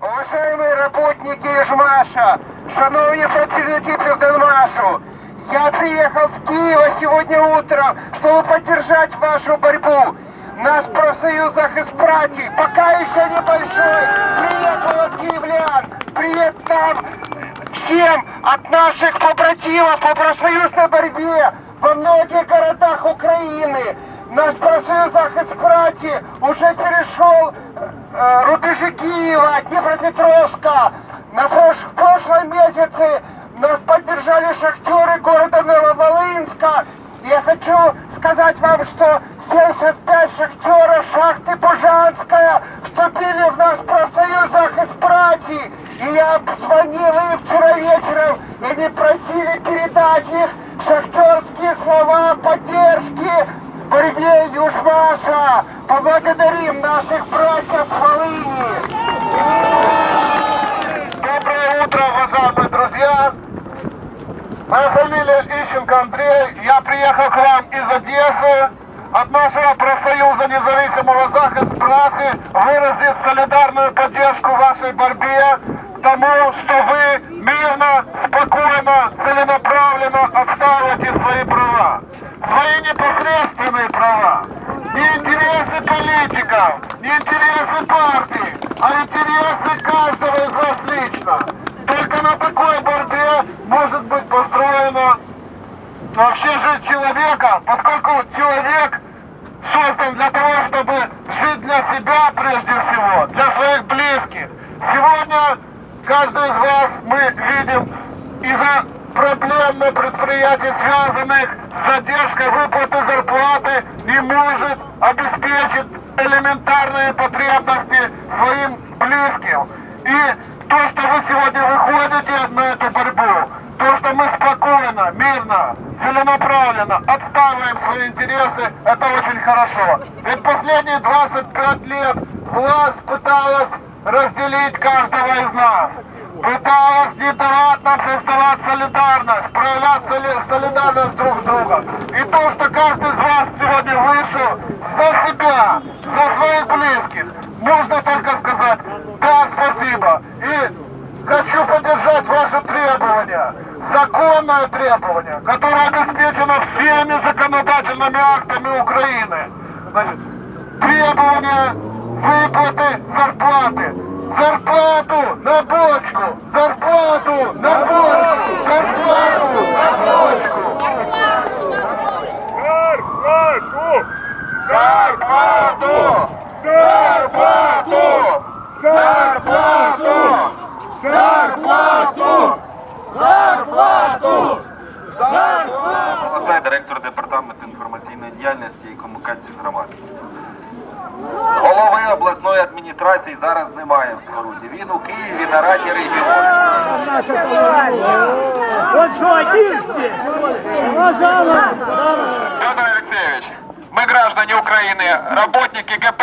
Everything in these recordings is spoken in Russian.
Уважаемые работники Ижмаша, шановні працівники Південмашу, я приехал с Киева сегодня утром, чтобы поддержать вашу борьбу. Наш профсоюз Захиспрати пока еще небольшой. Привет вам от киевлян, привет нам всем от наших побратимов по профсоюзной борьбе во многих городах Украины. Наш профсоюз Захиспрати уже перешел э, рубежи Киева, Днепропетровска. На прош- прошлом месяце нас поддержали шахтеры города Нововолынска. Я хочу сказать вам, что 75 шахтеров шахты Бужанская вступили в наш профсоюз Захиспрати. И я звонил им вчера вечером, и они просили передать их шахтерские слова поддержки борьбе Южмаша. Поблагодарим наших братьев с Волыни. Доброе утро, уважаемые друзья! Моя фамилия Ищенко Андрей. Я приехал к вам из Одессы. От нашего профсоюза независимого захист працы выразить солидарную поддержку вашей борьбе тому, что вы мирно, спокойно, целенаправленно отстаиваете свои права. Свои непосредственные права. Не интересы не интересы партий, а интересы каждого из вас лично. Только на такой борьбе может быть построена вообще жизнь человека, поскольку человек создан для того, чтобы жить для себя прежде всего, для своих близких. Сегодня каждый из вас мы видим из-за проблем на предприятии, связанных с задержкой выплаты зарплаты, не может обеспечить потребности своим близким. И то, что вы сегодня выходите на эту борьбу, то, что мы спокойно, мирно, целенаправленно отстаиваем свои интересы, это очень хорошо. Ведь последние 25 лет власть пыталась разделить каждого из нас. Пыталась не давать нам создавать солидарность, проявлять соли- солидарность друг с другом. И то, что каждый из вас сегодня вышел за себя, за своих близких, можно только сказать «да, спасибо». И хочу поддержать ваше требование, законное требование, которое обеспечено всеми законодательными актами Украины. Значит, требование выплаты зарплаты. Зарплату на бочку! Зарплату на бочку! Зарплату Зарплату! Зарплату! Зарплату! Зарплату! Голосує директор департаменту інформаційної діяльності і комунікації з. Голови обласної адміністрації зараз немає в Скоруті. Він у Києві на раді регіону. Вот что, один. Петр Алексеевич, мы граждане Украины, работники ГП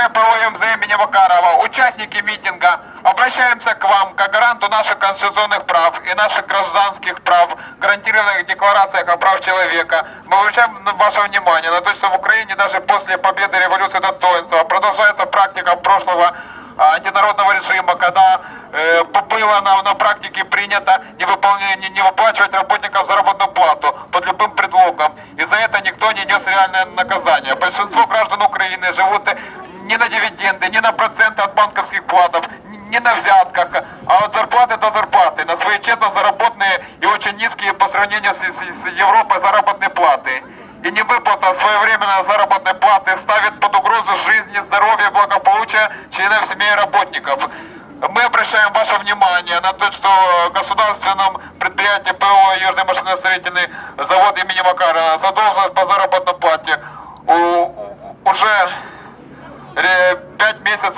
участники митинга, обращаемся к вам, как гаранту наших конституционных прав и наших гражданских прав, гарантированных в декларациях о прав человека. Мы обращаем ваше внимание на то, что в Украине даже после победы революции достоинства продолжается практика прошлого антинародного режима, когда э, было на, на практике принято не, выполнение, не, не выплачивать работникам заработную плату под любым предлогом. И за это никто не нес реальное наказание. Большинство граждан Украины живут э, не на дивиденды, не на проценты от банковских вкладов, не на взятках, а от зарплаты до зарплаты, на свои честно заработанные и очень низкие по сравнению с, с- с Европой заработные платы. И невыплата своевременной заработной платы ставит под угрозу жизни, здоровье, благополучие членов семей работников. Мы обращаем ваше внимание на то, что в государственном предприятии ПО Южный машиностроительный завод имени Макарова задолженность по заработной плате у- уже ре- пять месяцев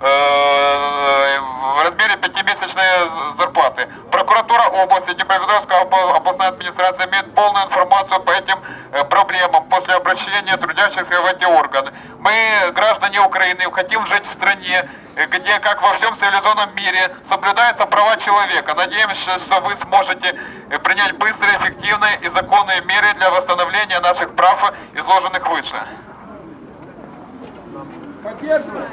э, в размере пятимесячной зарплаты. Прокуратура области Днепропетровская обла- областная администрация имеет полную информацию по этим э, проблемам после обращения трудящихся в эти органы. Мы, граждане Украины, хотим жить в стране, э, где, как во всем цивилизованном мире, соблюдаются права человека. Надеемся, что вы сможете э, принять быстрые, эффективные и законные меры для восстановления наших прав, изложенных выше. Поддерживаем.